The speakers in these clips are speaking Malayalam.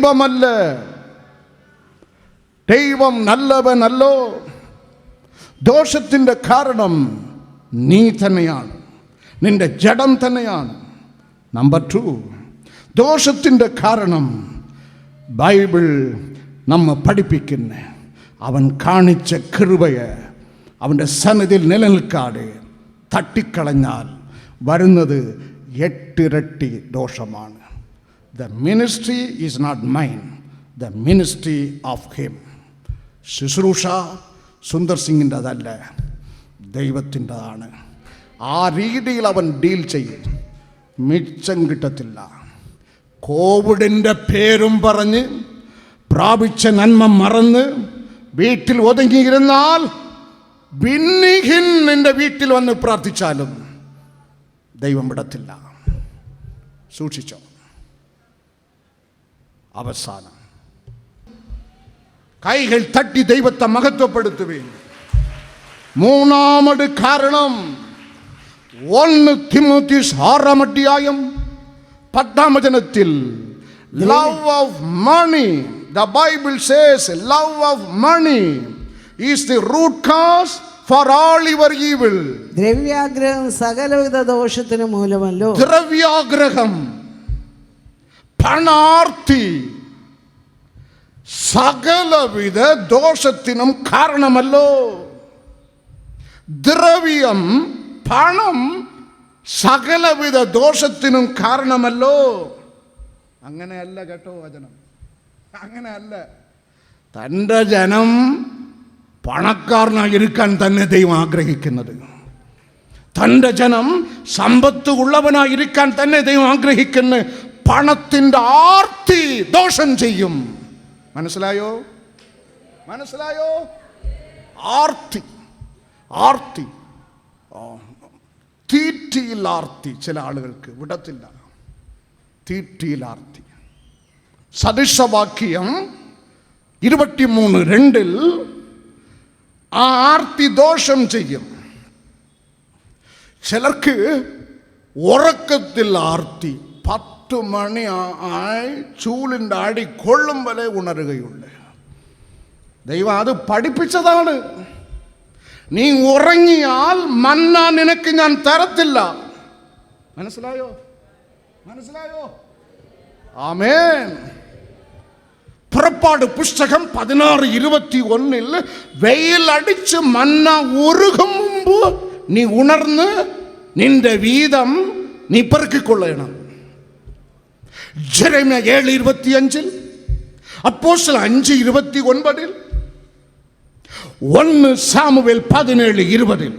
ദൈവമല്ല. ദൈവം നല്ലവനല്ലോ. ദോഷത്തിന്റെ കാരണം നീ തന്നെയാണ്. നിന്റെ ജഡം തന്നെയാണ്. നമ്പർ ടു ദോഷത്തിന്റെ കാരണം ബൈബിൾ നമ്മ പഠിപ്പിക്കുന്ന അവൻ കാണിച്ച കൃപയെ അവന്റെ സന്നിധിയിൽ നിലനിൽക്കാതെ തട്ടിക്കളഞ്ഞാൽ വരുന്നത് എട്ടിരട്ടി ദോഷമാണ്. The ministry is not mine the ministry of him ശുശ്രൂഷ സുന്ദർ സിംഗിന്റെതല്ല. ദൈവത്തിന്റെതാണ്. ആ രീതിയിൽ അവൻ ഡീൽ ചെയ്യും. മിച്ചം കിട്ടത്തില്ല. കോവിഡിന്റെ പേരും പറഞ്ഞ് പ്രാപിച്ച നന്മ മറന്ന് വീട്ടിൽ ഒതുങ്ങിയിരുന്നാൽ ഭിന്നിഹിൻ നിന്റെ വീട്ടിൽ വന്ന് പ്രാർത്ഥിച്ചാലും ദൈവം വിടത്തില്ല. സൂക്ഷിച്ചോ. അവസാനം കൈകൾ തട്ടി ദൈവത്തെ മഹത്വപ്പെടുത്തുവേൻ മൂന്നാമത് കാരണം ഒന്ന് തിമോത്തീസ് ആറാം അധ്യായം പത്താം വചനത്തിൽ love of money the Bible says love of money is the root cause for all your evil ദ്രവ്യാഗ്രഹം സകലവിധ ദോഷത്തിന് മൂലമല്ലോ ദ്രവ്യാഗ്രഹം പണാർത്തി സകലവിധ ദോഷത്തിനും കാരണമല്ലോ. ദ്രവ്യം പണം സകലവിധ ദോഷത്തിനും കാരണമല്ലോ. അങ്ങനെയല്ല കേട്ടോ വചനം. അങ്ങനെയല്ല. തന്റെ ജനം പണക്കാരനായിരിക്കാൻ തന്നെ ദൈവം ആഗ്രഹിക്കുന്നത്. തന്റെ ജനം സമ്പത്ത് ഉള്ളവനായിരിക്കാൻ തന്നെ ദൈവം ആഗ്രഹിക്കുന്ന പണത്തിൻ്റെ ആർത്തി ദോഷം ചെയ്യും മനസ്സിലായോ മനസ്സിലായോ ആർത്തി ആർത്തി ആ, തീറ്റിയിൽ ആർത്തി ചില ആളുകൾക്ക് വിടത്തില്ല തീറ്റിയിൽ ആർത്തി സദൃശവാക്യം ഇരുപത്തിമൂന്ന് രണ്ടിൽ ആ ആർത്തി ദോഷം ചെയ്യും ചിലർക്ക് ഉറക്കത്തിൽ ആർത്തി പത്ത് മണി ആ- ആയി ചൂലിൻ്റെ അടി കൊള്ളും വരെ ഉണരുകയുള്ളു ദൈവം അത് പഠിപ്പിച്ചതാണ് നീ ഉറങ്ങിയാൽ മന്ന നിനക്ക് ഞാൻ തരത്തില്ല മനസ്സിലായോ മനസ്സിലായോ ആമേൻ പുറപ്പാട് പുസ്തകം പതിനാറ് ഇരുപത്തി ഒന്നിൽ വെയിലടിച്ച് മന്ന ഉരുകും മുമ്പ് നീ ഉണർന്ന് നിന്റെ ஜெரமியா ஏழு இருபத்தி அஞ்சில் அப்போ அஞ்சு இருபத்தி ஒன்பதில் ஒன்று சாமுவேல் பதினேழு இருபதில்.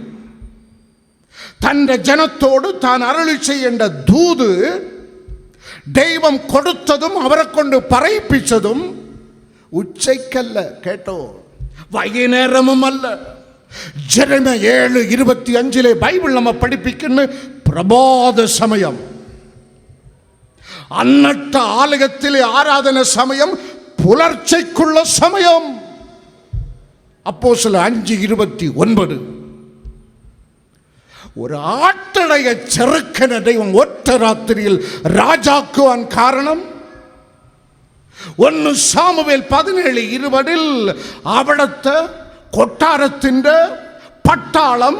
தன் ஜனத்தோடு தான் அருளி செய்கின்ற தூது தெய்வம் கொடுத்ததும் அவரை கொண்டு பறைப்பிச்சதும் உச்சைக்கல்ல கேட்டோ? நேரமும் அல்ல. ஜெரம ஏழு இருபத்தி அஞ்சிலே பைபிள் நம்ம படிப்பிக்குன்னு பிரபோத சமயம். അന്നട്ട ആലയത്തിലെ ആരാധന സമയം പുലർച്ചയ്ക്കുള്ള സമയം. അപ്പോസ്തല അഞ്ച് ഇരുപത്തി ഒൻപത് ഒരാട്ടടയ ചെറുക്കനെ ദൈവം ഒറ്റ രാത്രിയിൽ രാജാക്കുവാൻ കാരണം? ഒന്ന് സാമുവേൽ പതിനേഴ് ഇരുപതിൽ അവിടുത്തെ കൊട്ടാരത്തിന്റെ പട്ടാളം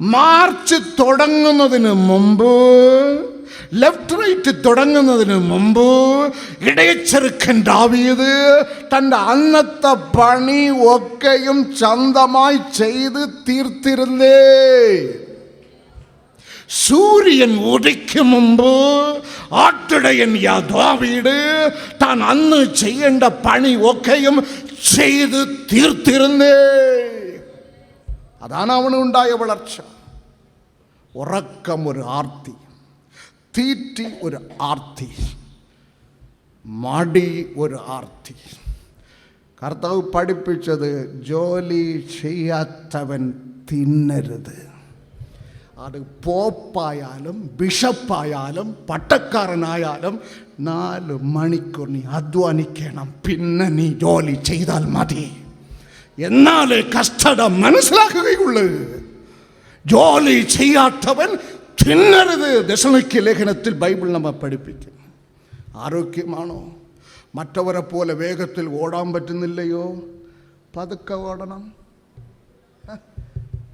മാർച്ച് തുടങ്ങുന്നതിന് മുമ്പ് ലെഫ്റ്റ് റൈറ്റ് തുടങ്ങുന്നതിന് മുമ്പ് ഇടയച്ചെറുക്കൻ ദാവീദ് തൻ്റെ അന്നത്തെ പണി ഒക്കെയും ചന്തമായി ചെയ്ത് തീർത്തിരുന്നേ സൂര്യൻ ഉദിക്കും മുമ്പ് ആട്ടിടയൻ യാദാവീട് താൻ അന്ന് ചെയ്യേണ്ട പണി ഒക്കെയും ചെയ്ത് തീർത്തിരുന്നേ അതാണ് അവനുണ്ടായ വളർച്ച ഉറക്കം ഒരു ആർത്തി തീറ്റി ഒരു ആർത്തി. മടി ഒരു ആർത്തി. കർത്താവ് പഠിപ്പിച്ചത് ജോലി ചെയ്യാത്തവൻ തിന്നരുത്. അത് പോപ്പായാലും ബിഷപ്പായാലും പട്ടക്കാരനായാലും നാല് മണിക്കൂർ നീ അധ്വാനിക്കണം പിന്നെ നീ ജോലി ചെയ്താൽ മതി. എന്നാൽ കഷ്ടത മനസ്സിലാക്കുകയുള്ളൂ. ജോലി ചെയ്യാത്തവൻ തിന്നരുത്. ദശമിക്ക് ലേഖനത്തിൽ ബൈബിൾ നമ്മൾ പഠിപ്പിക്കും. ആരോഗ്യമാണോ? മറ്റവരെ പോലെ വേഗത്തിൽ ഓടാൻ പറ്റുന്നില്ലയോ? പതുക്കെ ഓടണം.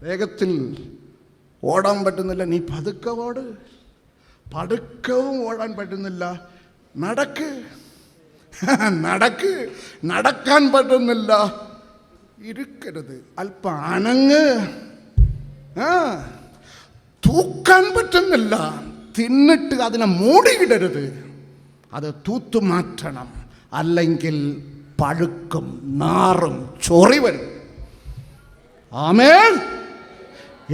വേഗത്തിൽ ഓടാൻ പറ്റുന്നില്ല. നീ പതുക്കെ ഓട്. പതുക്കവും ഓടാൻ പറ്റുന്നില്ല. നടക്ക്. നടക്ക്. നടക്കാൻ പറ്റുന്നില്ല. ഇരിക്കരുത്. അല്പം അനങ്ങ്. ആ. തൂക്കാൻ പറ്റുന്നില്ല. തിന്നിട്ട് അതിനെ മൂടിയിടരുത്. അത് തൂത്തു മാറ്റണം. അല്ലെങ്കിൽ പഴുക്കും നാറും ചൊറി വരും. ആമേൻ.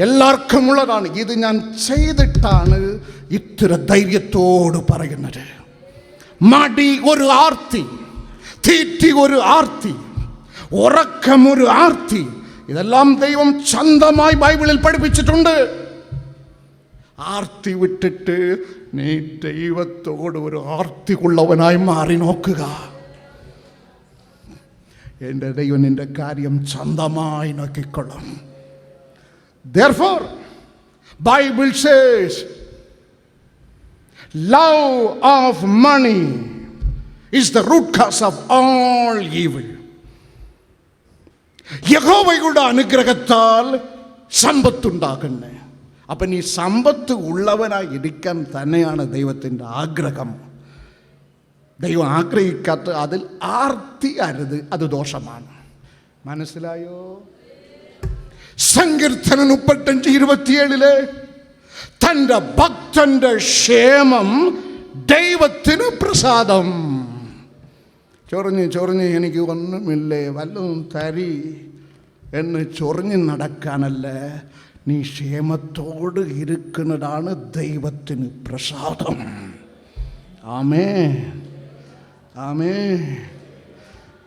എല്ലാവർക്കും ഉള്ളതാണ്. ഇത് ഞാൻ ചെയ്തിട്ടാണ് ഇത്ര ധൈര്യത്തോട് പറയുന്നത്. മടി ഒരു ആർത്തി തീറ്റി ഒരു ആർത്തി ഉറക്കം ഒരു ആർത്തി. ഇതെല്ലാം ദൈവം ചന്തമായി ബൈബിളിൽ പഠിപ്പിച്ചിട്ടുണ്ട്. ആർത്തി വിട്ടിട്ട് നീ ദൈവത്തോട് ഒരു ആർത്തി ഉള്ളവനായി മാറി നോക്കുക. എന്റെ ദൈവം നിന്റെ കാര്യം ചന്തമായി നോക്കിക്കൊള്ളും. Therefore, Bible says, love of money is the root cause of all evil. യഹോവയുടെ അനുഗ്രഹത്താൽ സമ്പത്തുണ്ടാകുന്നത് അപ്പം നീ സമ്പത്ത് ഉള്ളവനായി ഇരിക്കാൻ തന്നെയാണ് ദൈവത്തിന്റെ ആഗ്രഹം. ദൈവം ആഗ്രഹിക്കാത്ത അതിൽ ആർത്തി അരുത് അത് ദോഷമാണ്. മനസ്സിലായോ? സങ്കീർത്തനം മുപ്പത്തഞ്ച് ഇരുപത്തിയേഴിൽ തന്റെ ഭക്തന്റെ ക്ഷേമം ദൈവത്തിന് പ്രസാദം. ചൊറിഞ്ഞ് ചൊറിഞ്ഞ് എനിക്ക് ഒന്നുമില്ലേ വല്ലതും തരി എന്ന് ചൊറിഞ്ഞ് നടക്കാനല്ല? നീ ക്ഷേമത്തോട് ഇരിക്കുന്നതാണ് ദൈവത്തിന് പ്രസാദം ആമേ ആമേ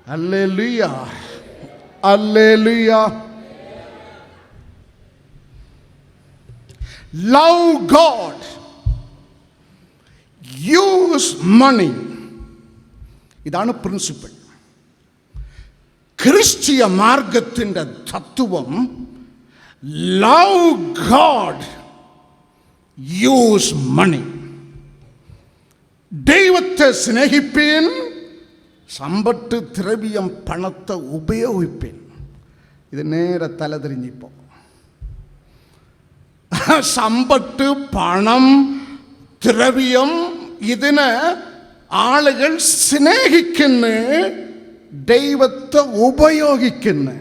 അല്ലേ ലുയ അല്ലേ ലുയ ലവ് ഗോഡ് യൂസ് മണി ഇതാണ് പ്രിൻസിപ്പിൾ ക്രിസ്തീയ മാർഗത്തിൻ്റെ തത്വം ലവ് ഗോഡ് യൂസ് മണി ദൈവത്തെ സ്നേഹിപ്പീൻ സമ്പത്ത് ദ്രവ്യം പണത്തെ ഉപയോഗിപ്പീൻ ഇത് നേരെ തലതിരിഞ്ഞിപ്പോൾ സമ്പത്ത് പണം ദ്രവ്യം ഇതിന് ആളുകൾ സ്നേഹിക്കുന്നു ദൈവത്തെ ഉപയോഗിക്കുന്നു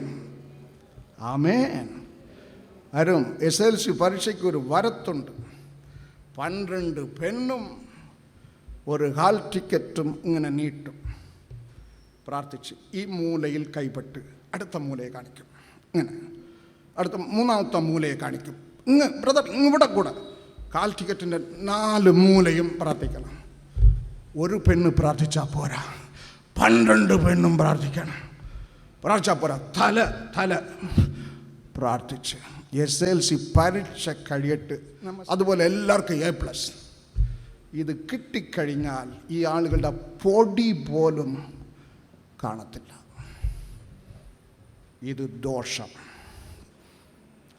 ആമേൻ അരും എസ് എൽ സി പരീക്ഷയ്ക്ക് ഒരു വരത്തുണ്ട്. പന്ത്രണ്ട് പെണ്ണും ഒരു ഹാൾ ടിക്കറ്റും ഇങ്ങനെ നീട്ടും. പ്രാർത്ഥിച്ച് ഈ മൂലയിൽ കൈപ്പെട്ട് അടുത്ത മൂലയെ കാണിക്കും. ഇങ്ങനെ. അടുത്ത മൂന്നാമത്തെ മൂലയെ കാണിക്കും. ഇങ്ങ് ബ്രദർ ഇവിടെ കൂടെ. കാൽ ടിക്കറ്റിന്റെ നാല് മൂലയും പ്രാർത്ഥിക്കണം. ഒരു പെണ്ണ് പ്രാർത്ഥിച്ചാൽ പോരാ. പന്ത്രണ്ട് പെണ്ണും പ്രാർത്ഥിക്കണം. പ്രാർത്ഥിച്ചാൽ പോരാ. തല തല. പ്രാർത്ഥിച്ച്. എസ് എൽ സി പരീക്ഷ കഴിയട്ട് അതുപോലെ എല്ലാവർക്കും എ പ്ലസ് ഇത് കിട്ടിക്കഴിഞ്ഞാൽ ഈ ആളുകളുടെ പൊടി പോലും കാണത്തില്ല. ഇത് ദോഷം.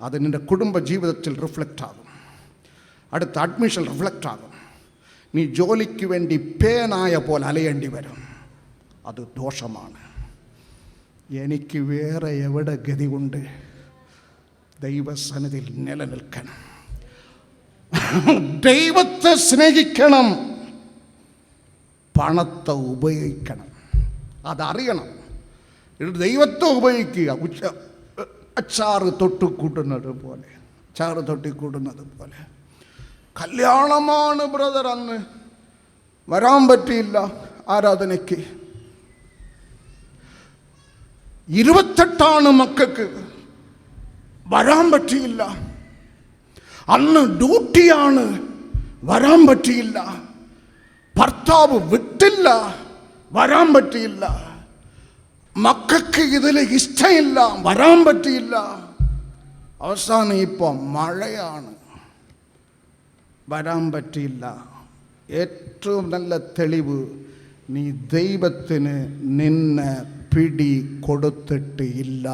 അത് നിന്റെ കുടുംബ ജീവിതത്തിൽ റിഫ്ലക്റ്റ് ആകും. അടുത്ത അഡ്മിഷൻ റിഫ്ലക്റ്റ് ആകും. നീ ജോലിക്ക് വേണ്ടി പേനായ പോലെ അലയേണ്ടി വരും. അത് ദോഷമാണ്. എനിക്ക് വേറെ എവിടെ ഗതികൊണ്ട് ദൈവസന്നിധിയിൽ നിലനിൽക്കണം. ദൈവത്തെ സ്നേഹിക്കണം. പണത്തെ ഉപയോഗിക്കണം. അതറിയണം. ദൈവത്തെ ഉപയോഗിക്കുക. ഉച്ച അച്ചാറ് തൊട്ട് കൂട്ടുന്നത് പോലെ. അച്ചാറ് തൊട്ടി കൂട്ടുന്നത് പോലെ. കല്യാണമാണ് ബ്രദർ അന്ന്. വരാൻ പറ്റിയില്ല ആരാധനയ്ക്ക്. ഇരുപത്തെട്ടാണ് മക്കൾക്ക്. വരാൻ പറ്റിയില്ല അന്ന് ഡ്യൂട്ടിയാണ് വരാൻ പറ്റിയില്ല ഭർത്താവ് വിട്ടില്ല വരാൻ പറ്റിയില്ല മക്കൾക്ക് ഇതിൽ ഇഷ്ടമില്ല വരാൻ പറ്റിയില്ല അവസാനം ഇപ്പോൾ മഴയാണ് വരാൻ പറ്റിയില്ല ഏറ്റവും നല്ല തെളിവ് നീ ദൈവത്തിന് നിന്നെ പിടി കൊടുത്തിട്ട് ഇല്ല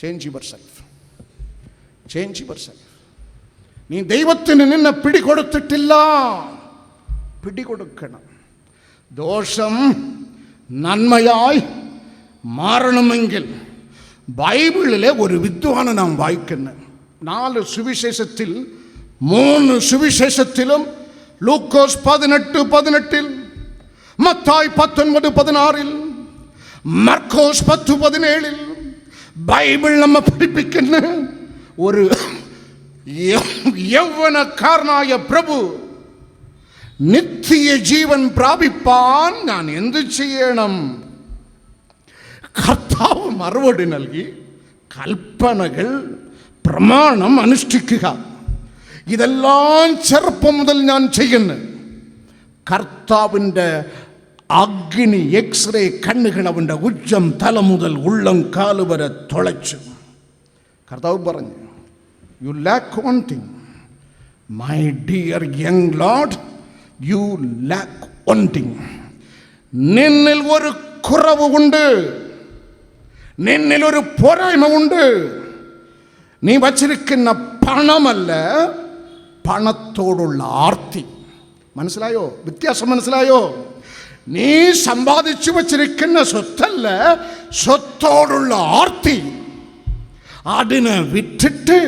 change yourself change yourself നീ ദൈവത്തിന് നിന്നെ പിടികൊടുത്തിട്ടില്ല പിടികൊടുക്കണം ദോഷം നന്മയായി മാറണമെങ്കിൽ ബൈബിളിലെ ഒരു വിദ്വാന് നാം വായിക്കുന്നത് നാല് സുവിശേഷത്തിൽ മൂന്ന് സുവിശേഷത്തിലും ലൂക്കോസ് പതിനെട്ട് പതിനെട്ടിൽ മത്തായി പത്തൊൻപത് പതിനാറിൽ മർക്കോസ് പത്ത് പതിനേഴിൽ ബൈബിൾ നമ്മെ പഠിപ്പിക്കുന്ന ഒരു യൗവനക്കാരനായ പ്രഭു നിത്യ ജീവൻ പ്രാപിപ്പാൻ ഞാൻ എന്ത് ചെയ്യണം? കർത്താവ് മറുപടി നൽകി കൽപ്പനകൾ പ്രമാണം അനുഷ്ഠിക്കുക. ഇതെല്ലാം ചെറുപ്പം മുതൽ ഞാൻ ചെയ്യുന്നു. കർത്താവിന്റെ അഗ്നി എക്സ്റേ കണ്ണുകൾ അവൻ്റെ ഉജ്ജം തല മുതൽ ഉള്ളം കാല് വരെ തുളച്ചു കർത്താവ് പറഞ്ഞു you lack one thing my dear young Lord you lack one thing നിന്നിൽ ഒരു കുറവ് ഉണ്ട് നിന്നിൽ ഒരു പോരായ്മ ഉണ്ട് നീ വച്ചിരിക്കുന്ന പണമല്ല പണത്തോടുള്ള ആർത്തി മനസ്സിലായോ വ്യത്യാസം മനസ്സിലായോ നീ സമ്പാദിച്ചു വച്ചിരിക്കുന്ന സ്വത്തല്ല സ്വത്തോടുള്ള ആർത്തി അതിനെ വിറ്റിട്ട്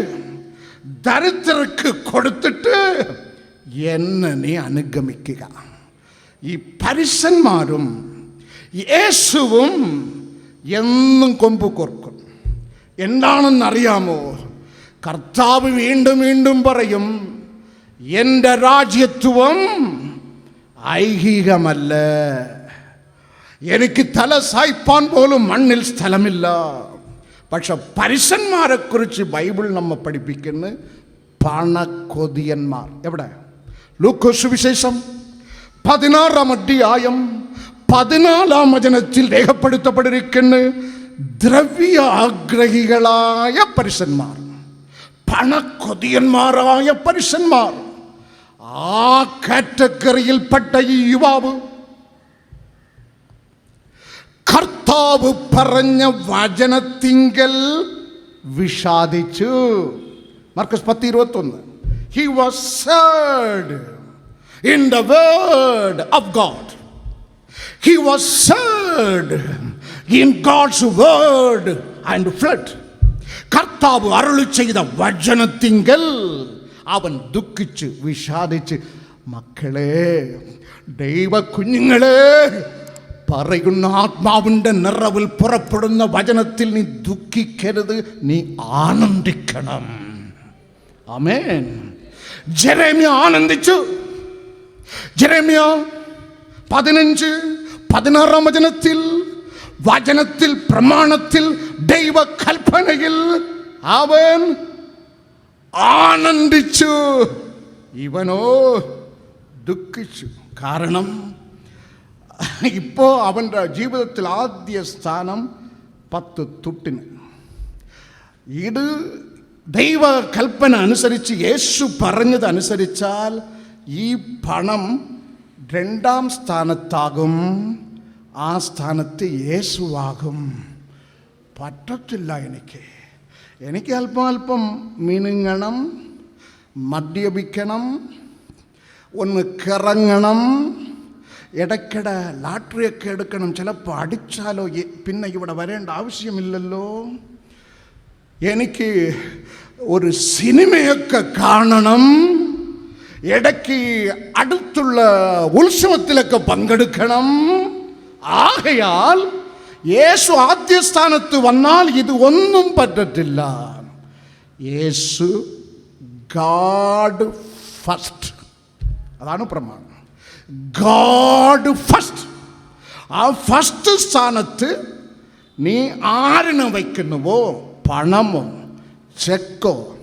ദരിദ്രർക്ക് കൊടുത്തിട്ട് എന്നെ നീ അനുഗമിക്കുക ഈ പരിശന്മാരും യേശുവും എന്നും കൊമ്പ് കോർക്കും എന്താണെന്നറിയാമോ കർത്താവ് വീണ്ടും വീണ്ടും പറയും എൻ്റെ രാജ്യത്വം ഐഹികമല്ല എനിക്ക് തല സായ്പാൻ പോലും മണ്ണിൽ സ്ഥലമില്ല പക്ഷെ പരുഷന്മാരെ കുറിച്ച് ബൈബിൾ നമ്മെ പഠിപ്പിക്കുന്നു പണക്കൊതിയന്മാർ എവിടെ ലൂക്കോസ് വിശേഷം പതിനാറാം അധ്യായം പതിനാലാം വചനത്തിൽ രേഖപ്പെടുത്തപ്പെട്ടിരിക്കുന്നു ദ്രവ്യ ആഗ്രഹികളായ പരുഷന്മാർ പണക്കൊതിയന്മാരായ പരുഷന്മാർ ആ കാറ്റഗറിയിൽപ്പെട്ട ഈ യുവാവ് കർത്താവ് പറഞ്ഞ വചനത്തിങ്കൽ വിഷാദിച്ചു. മർക്കസ് പത്ത് ഇരുപത്തൊന്ന്. He was in the word of God he was in God's word and flood കർത്താവ് അരുളി ചെയ്ത വചനത്തിങ്കൽ അവൻ ദുഃഖിച്ച് വിഷാദിച്ച് മക്കളെ ദൈവ കുഞ്ഞുങ്ങളെ പറയുന്ന ആത്മാവിന്റെ നിറവിൽ പുറപ്പെടുന്ന വചനത്തിൽ നീ ദുഃഖിക്കരുത് നീ ആനന്ദിക്കണം. അമേൻ ജെറേമ്യ ആനന്ദിച്ചു. ജെറേമ്യ പതിനഞ്ച് പതിനാറാം വചനത്തിൽ വചനത്തിൽ പ്രമാണത്തിൽ ദൈവ കൽപ്പനയിൽ അവൻ ആനന്ദിച്ചു. ഇവനോ ദുഃഖിച്ചു. കാരണം ഇപ്പോൾ അവന്റെ ജീവിതത്തിൽ ആദ്യ സ്ഥാനം പത്ത് തുട്ടിന്. ഇത് ദൈവ കൽപ്പന അനുസരിച്ച് യേശു പറഞ്ഞത് അനുസരിച്ചാൽ ഈ പണം രണ്ടാം സ്ഥാനത്താകും. ആ സ്ഥാനത്ത് യേശുവാകും. പറ്റത്തില്ല എനിക്ക്. എനിക്ക് അല്പം അല്പം മിനുങ്ങണം മദ്യപിക്കണം ഒന്ന് കിറങ്ങണം ഇടയ്ക്കിടെ ലാട്ടറിയൊക്കെ എടുക്കണം ചിലപ്പോൾ അടിച്ചാലോ എ- പിന്നെ ഇവിടെ വരേണ്ട ആവശ്യമില്ലല്ലോ എനിക്ക് ഒരു സിനിമയൊക്കെ കാണണം ഇടയ്ക്ക് അടുത്തുള്ള ഉത്സവത്തിലൊക്കെ പങ്കെടുക്കണം ആകയാൽ യേശു ആദ്യ സ്ഥാനത്ത് വന്നാൽ ഇത് ഒന്നും പറ്റത്തില്ല. യേശു ഗാഡ് ഫസ്റ്റ് അതാണ് പ്രമാണം. ഗാഡ് ഫസ്റ്റ് ആ ഫസ്റ്റ് സ്ഥാനത്ത് നീ ആരിന് വയ്ക്കുന്നുവോ? പണമോ? ചെക്കോ?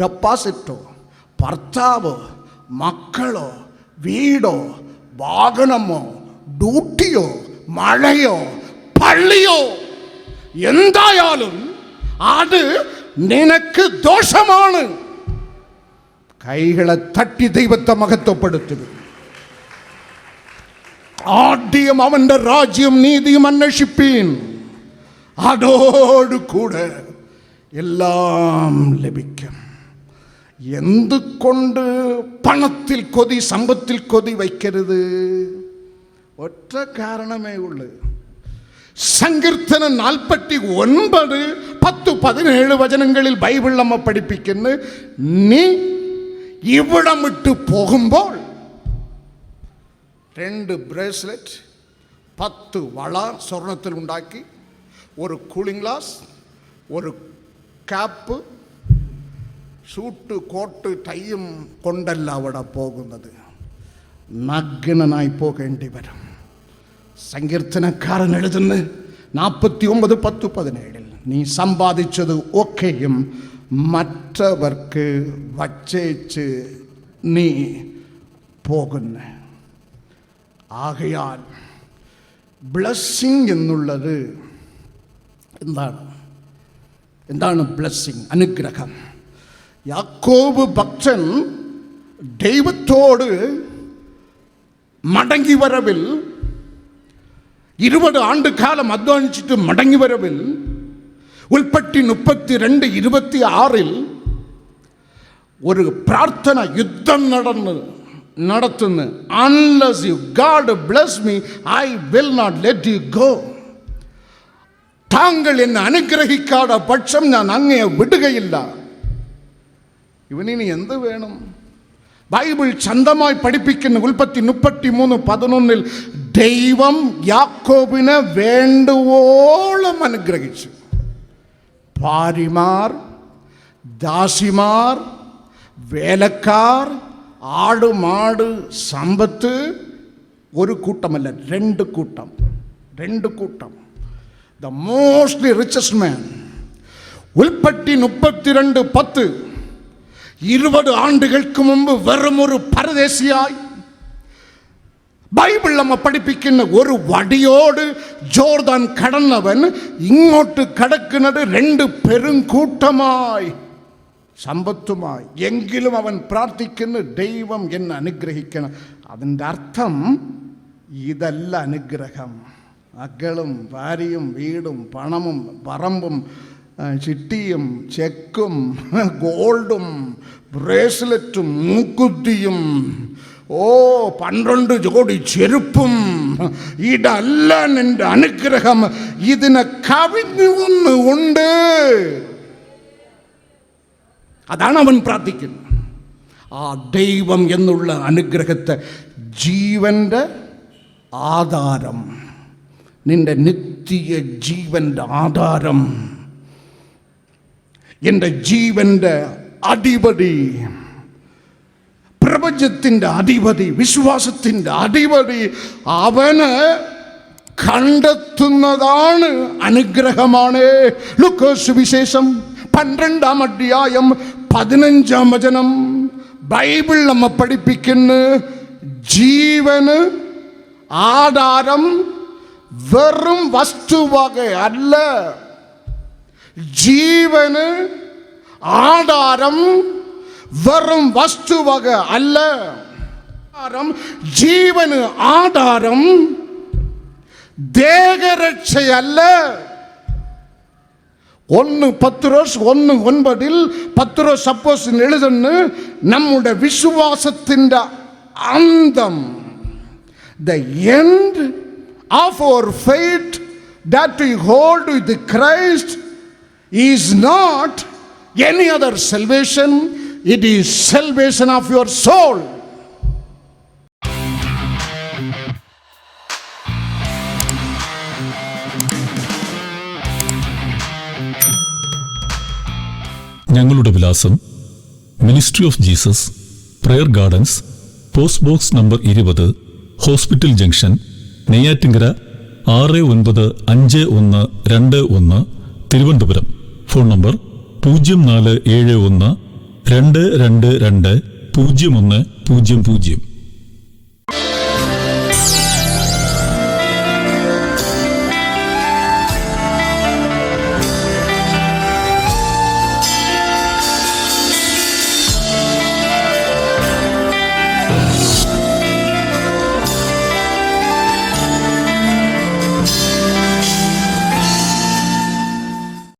ഡെപ്പോസിറ്റോ ഭർത്താവോ? മക്കളോ? വീടോ? വാഹനമോ? ഡ്യൂട്ടിയോ? മഴയോ? പള്ളിയോ എന്തായാലും അത് നിനക്ക് ദോഷമാണ് കൈകളെ തട്ടി ദൈവത്തെ മഹത്വപ്പെടുത്തുക ആദ്യം അവന്റെ രാജ്യം നീതിയും അന്വേഷിപ്പീൻ അതോടുകൂടെ എല്ലാം ലഭിക്കും എന്തുകൊണ്ട് പണത്തിൽ കൊതി സമ്പത്തിൽ കൊതി വയ്ക്കരുത് ഒറ്റ കാരണമേ ഉള്ളൂ സങ്കീർത്തനം നാൽപ്പത്തി ഒൻപത് പത്ത് പതിനേഴ് വചനങ്ങളിൽ ബൈബിൾ നമ്മ പഠിപ്പിക്കുന്നു നീ ഇവിടം വിട്ട് പോകുമ്പോൾ രണ്ട് ബ്രേസ്ലെറ്റ് പത്ത് വള സ്വർണത്തിൽ ഉണ്ടാക്കി ഒരു കൂളിംഗ് ഗ്ലാസ് ഒരു ക്യാപ്പ് ഷൂട്ട് കോട്ട് ടൈയും കൊണ്ടല്ല അവിടെ പോകുന്നത് നഗ്നനായി പോകേണ്ടി വരും സങ്കീർത്തനക്കാരൻ എഴുതുന്നു നാൽപ്പത്തി ഒമ്പത് പത്ത് പതിനേഴിൽ നീ സമ്പാദിച്ചത് ഒക്കെയും മറ്റവർക്ക് വച്ചേച്ച് നീ പോകുന്നു ആകയാൽ ബ്ലസ്സിങ് എന്നുള്ളത് എന്താണ് എന്താണ് ബ്ലസ്സിങ് അനുഗ്രഹം യാക്കോബ് ഭക്തൻ ദൈവത്തോട് മടങ്ങി വരവിൽ ഇരുപത് ആണ്ട് കാലം അധ്വാനിച്ചിട്ട് മടങ്ങി വരവിൽ ഉൾപ്പെട്ടി മുപ്പത്തി രണ്ട് ഇരുപത്തി ആറിൽ ഒരു പ്രാർത്ഥന യുദ്ധം നടന്ന് നടത്തുന്നു unless you God bless me I will not let you go താങ്കൾ എന്നെ അനുഗ്രഹിക്കാതെ പക്ഷം ഞാൻ അങ്ങയെ വിടുകയില്ല ഇവനിനി എന്ത് വേണം ബൈബിൾ ചന്തമായി പഠിപ്പിക്കുന്ന ഉൽപ്പത്തി മുപ്പത്തി മൂന്ന് പതിനൊന്നിൽ ദൈവം യാക്കോബിനെ വേണ്ടുവോളം അനുഗ്രഹിച്ചു ഭാര്യമാർ ദാസിമാർ വേലക്കാർ ആട് മാട് സമ്പത്ത് ഒരു കൂട്ടമല്ല രണ്ട് കൂട്ടം രണ്ട് കൂട്ടം ദ മോസ്റ്റ്ലി റിച്ചസ്റ്റ് മാൻ ഉൽപ്പത്തി മുപ്പത്തിരണ്ട് പത്ത് ഇരുപത് இருபது ஆண்டுகளுக்கு முன்பு வெறும் ஒரு பரதேசியாய் பைபிள் நம்ம படிப்பிக்கின்ற ஒரு வடியோடு ஜோர்தான் கடந்தவன் இங்கோட்டு கடக்கினது ரெண்டு பெருங்கூட்டமாய் சம்பத்துமாய். எங்கிலும் அவன் பிரார்த்திக்கின்ற தெய்வம் என்ன அனுகிரகிக்கணும். அதன் அர்த்தம் இதல்ல அனுகிரகம். அகலும் வாரியும் வீடும் பணமும் வரம்பும் ചിട്ടിയും ചെക്കും ഗോൾഡും ബ്രേസ്ലെറ്റും മൂക്കുത്തിയും ഓ പന്ത്രണ്ട് ജോഡി ചെരുപ്പും ഇതല്ല നിന്റെ അനുഗ്രഹം. ഇതിനെ കവിഞ്ഞു ഒന്ന് ഉണ്ട് അതാണ് അവൻ പ്രാർത്ഥിക്കുന്നത്. ആ ദൈവം എന്നുള്ള അനുഗ്രഹത്തെ ജീവന്റെ ആധാരം നിന്റെ നിത്യ ജീവന്റെ ആധാരം. എന്റെ ജീവന്റെ അധിപതി പ്രപഞ്ചത്തിന്റെ അധിപതി വിശ്വാസത്തിന്റെ അധിപതി അവന് കണ്ടെത്തുന്നതാണ് അനുഗ്രഹമാണ്. ലുക്കേഴ്സ് വിശേഷം പന്ത്രണ്ടാം അധ്യായം പതിനഞ്ചാം വചനം. ബൈബിൾ നമ്മ പഠിപ്പിക്കുന്നു ജീവന് ആധാരം വെറും വസ്തുവക അല്ല ஜீவனு ஆதாரம் வெறும் வஸ்துவக அல்ல. ஜீவனு ஆதாரம் தேகரட்சை அல்ல. ஒன்று பத்து ரோஸ் ஒன்று ஒன்பதில் பத்து ரோஸ் சப்போஸ் எழுதுன்னு நம்முடைய விசுவாசத்தின் அந்தம். The end of our faith that we hold with Christ is not any other salvation, it is salvation of your soul. ഞങ്ങളുടെ വിലാസം ministry of Jesus prayer gardens post box number ഇരുപത് ഹോസ്പിറ്റൽ ജംഗ്ഷൻ നെയ്യാറ്റിങ്കര ആറ് ഒൻപത് അഞ്ച് ഒന്ന് രണ്ട് ഒന്ന് തിരുവനന്തപുരം ഫോൺ നമ്പർ പൂജ്യം നാല് ഏഴ് ഒന്ന് രണ്ട് രണ്ട് രണ്ട് പൂജ്യം ഒന്ന് പൂജ്യം പൂജ്യം.